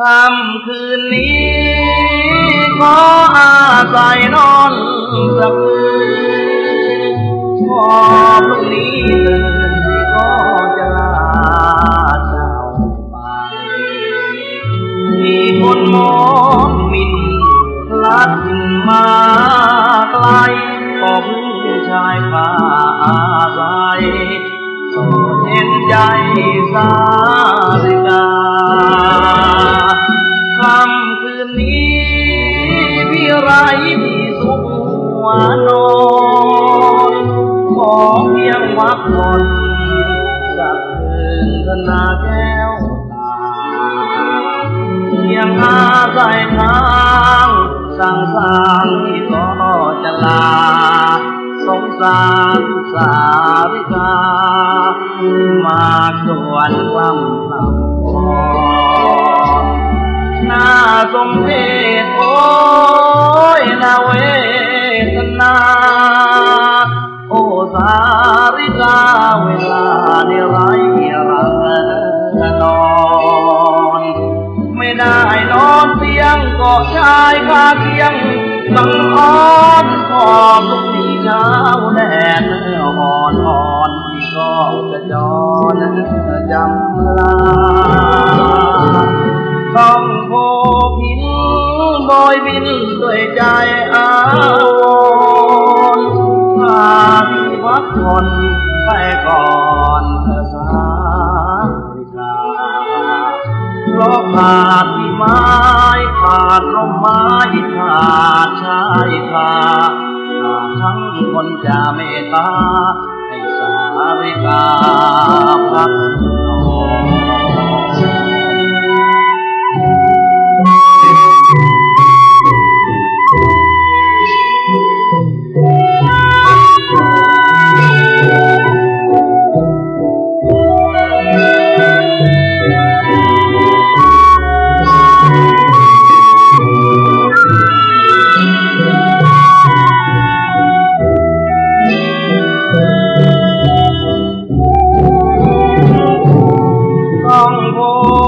คำคืนนี้ขออาศัยนอนสักคืนพอพรุ่งนี้ตื่นที่ก็จะลาเจ้าไปมีคนมองมินลัดมาไกลก็เพึ่งชายป่าอาศัยสดเห็นใจสาริกา พักผ่อนสักคืนธนาแก้วตาเยังอาศัยทางสั่งสางที่ก็จะลา สงสารสาริกา มาส่วนวามลำพอนน่าสมเพชโอ้ยนาเวทนา โอ้สา ราเวลาเนไรรังนอนไม่ได้นอนเตียงกาะชายคาเคียงสังอ้อนขอบทุกทีเช้าแดดอ่อนอ่อนที่ก็จะจอนจำลาต้องโบพินบอยบินด้วยใจอาวรณ์พาที่พักผ่อน ไปก่อนเธอสาวิกาเพราะขาดที่ไม้ขาดลมไม้ขาดชายคาขาดทั้งคนจะเมตตาให้สาวิกาพักนอน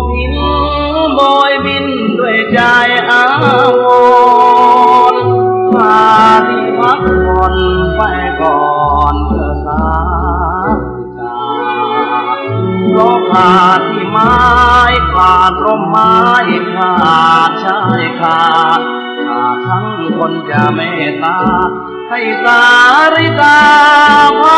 พินบอยบินด้วยใจอาวรณ์พาที่พักผ่อนไปก่อนเพื่อสาเพราะขาดที่ไม้ขาดร่มไม้ขาดชายขาดขาดทั้งคนจะเมตตาให้สาริกาพักเนอน